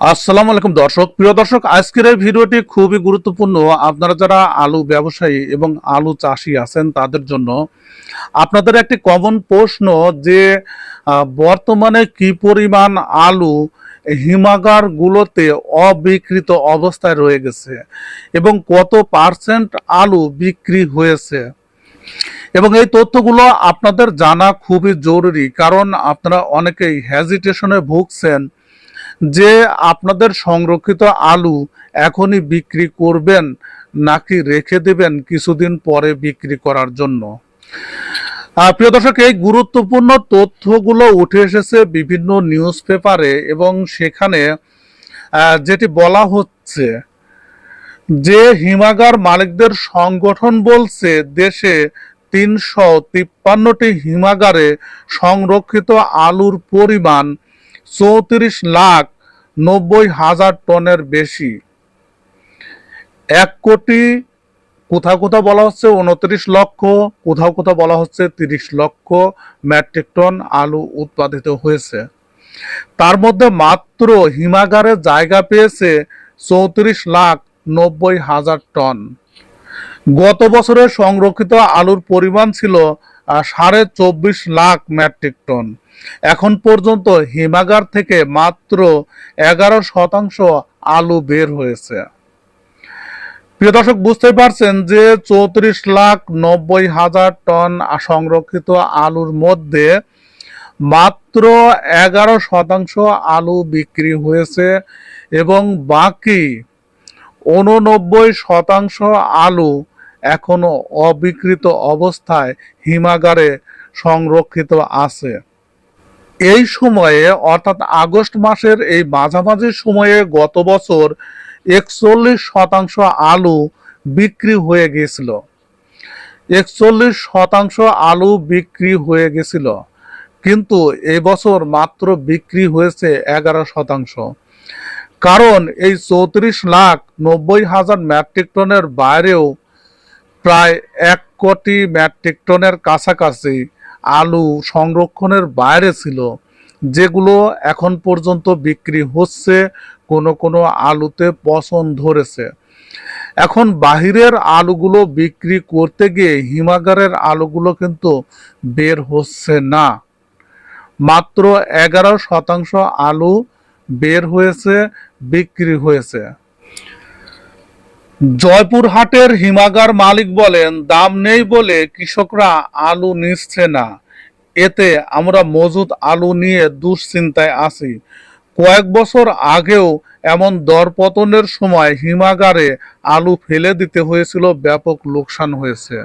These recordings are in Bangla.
আসসালামু আলাইকুম দর্শক। প্রিয় দর্শক, আজকের এই ভিডিওটি খুবই গুরুত্বপূর্ণ। আপনারা যারা আলু ব্যবসায়ী এবং আলু চাষি আছেন, তাদের জন্য আপনাদের একটি কমন প্রশ্ন যে বর্তমানে কি পরিমাণ আলু হিমাগার গুলোতে অবিকৃত অবস্থায় রয়ে গেছে এবং কত পার্সেন্ট আলু বিক্রি হয়েছে? এবং এই তথ্যগুলো আপনাদের জানা খুবই জরুরি, কারণ আপনারা অনেকেই হ্যাজিটেশনে ভুগছেন যে আপনাদের সংরক্ষিত আলু এখনই বিক্রি করবেন নাকি রেখে দেবেন কিছুদিন পরে বিক্রি করার জন্য। প্রিয় দর্শক, এই গুরুত্বপূর্ণ তথ্যগুলো উঠে এসেছে বিভিন্ন নিউজ পেপারে এবং সেখানে যেটি বলা হচ্ছে যে হিমাগার মালিকদের সংগঠন বলছে দেশে তিনশো তিপ্পান্নটি হিমাগারে সংরক্ষিত আলুর পরিমাণ চৌত্রিশ লাখ নব্বই হাজার টনের বেশি। এক কোটি, কোথাও কোথাও বলা হচ্ছে উনত্রিশ লক্ষ, কোথাও কোথাও বলা হচ্ছে তিরিশ লক্ষ মেট্রিক টন আলু উৎপাদিত হয়েছে। তার মধ্যে মাত্র হিমাগারে জায়গা পেয়েছে চৌত্রিশ লাখ নব্বই হাজার টন। গত বছরের সংরক্ষিত আলুর পরিমাণ ছিল সাড়ে চব্বিশ লাখ মেট্রিক টন। এখন পর্যন্ত হিমাগার থেকে মাত্র এগারো শতাংশ আলু বের হয়েছে। প্রিয় দর্শক, বুঝতে পারছেন যে চৌত্রিশ লাখ নব্বই হাজার টন সংরক্ষিত আলুর মধ্যে মাত্র এগারো শতাংশ আলু বিক্রি হয়েছে এবং বাকি উননব্বই শতাংশ আলু এখনও অবিকৃত অবস্থায় হিমাগারে সংরক্ষিত আছে। এই সময়ে, অর্থাৎ আগস্ট মাসের এই মাঝামাঝি সময়ে গত বছর একচল্লিশ শতাংশ আলু বিক্রি হয়ে গেছিল। একচল্লিশ শতাংশ আলু বিক্রি হয়ে গেছিল। কিন্তু এবছর মাত্র বিক্রি হয়েছে এগারো শতাংশ। কারণ এই চৌত্রিশ লাখ নব্বই হাজার মেট্রিক টনের বাইরেও প্রায় এক কোটি মেট্রিক টনের কাছাকাছি আলু সংরক্ষণের বাইরে ছিল, যেগুলো এখন পর্যন্ত বিক্রি হচ্ছে, কোনো কোনো আলুতে পচন ধরেছে। এখন বাহিরের আলুগুলো বিক্রি করতে গিয়ে হিমাগারের আলুগুলো কিন্তু বের হচ্ছে না। মাত্র এগারো শতাংশ আলু বের হয়েছে, বিক্রি হয়েছে। জয়পুরহাটের হিমাগার মালিক বলেন, দাম নেই বলে কৃষকরা আলু নিচ্ছে না। এতে আমরা মজুদ আলু নিয়ে দুশ্চিন্তায় আছি। কয়েক বছর আগেও এমন দরপতনের সময় হিমাগারে আলু ফেলে দিতে হয়েছিল, ব্যাপক লোকসান হয়েছে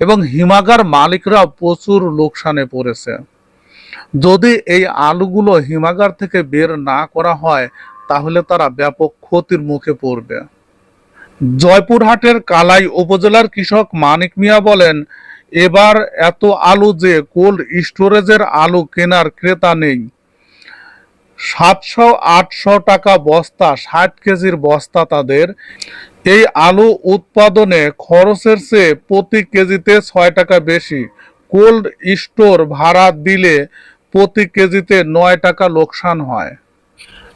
এবং হিমাগার মালিকরা প্রচুর লোকসানে পড়েছে। যদি এই আলুগুলো হিমাগার থেকে বের না করা হয়, তাহলে তারা ব্যাপক ক্ষতির মুখে পড়বে। জয়পুরহাটের কালাই উপজেলার কৃষক মানিক মিয়া বলেন, এবার এত আলু যে কোল্ড স্টোরেজের আলু কেনার ক্রেতা নেই। সাতশো, আটশো টাকা বস্তা, ষাট কেজির বস্তা তাদের। এই আলু উৎপাদনে খরচের চেয়ে প্রতি কেজিতে ছয় টাকা বেশি। কোল্ড স্টোর ভাড়া দিলে প্রতি কেজিতে নয় টাকা লোকসান হয়।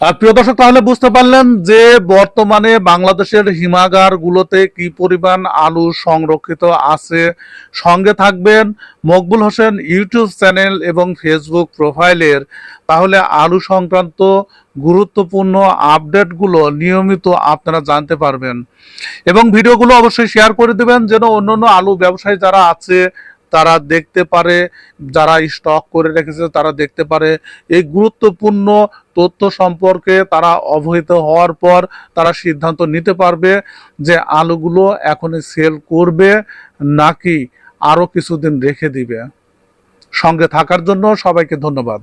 প্রিয় দর্শক, তাহলে বুঝতে পারলেন যে বর্তমানে বাংলাদেশের হিমাগার গুলোতে কি পরিমাণ আলু সংরক্ষিত আছে। সঙ্গে থাকবেন মকবুল হোসেন ইউটিউব চ্যানেল এবং ফেসবুক প্রোফাইলের। তাহলে আলু সংক্রান্ত গুরুত্বপূর্ণ আপডেটগুলো নিয়মিত আপনারা জানতে পারবেন। এবং ভিডিওগুলো অবশ্যই শেয়ার করে দেবেন, যেন অন্যান্য আলু ব্যবসায়ী যারা আছে তারা দেখতে পারে, যারা স্টক করে রেখেছে তারা দেখতে পারে। এই গুরুত্বপূর্ণ তথ্য সম্পর্কে তারা অবহিত হওয়ার পর তারা সিদ্ধান্ত নিতে পারবে যে আলুগুলো এখনই সেল করবে নাকি আরও কিছুদিন রেখে দিবে। সঙ্গে থাকার জন্য সবাইকে ধন্যবাদ।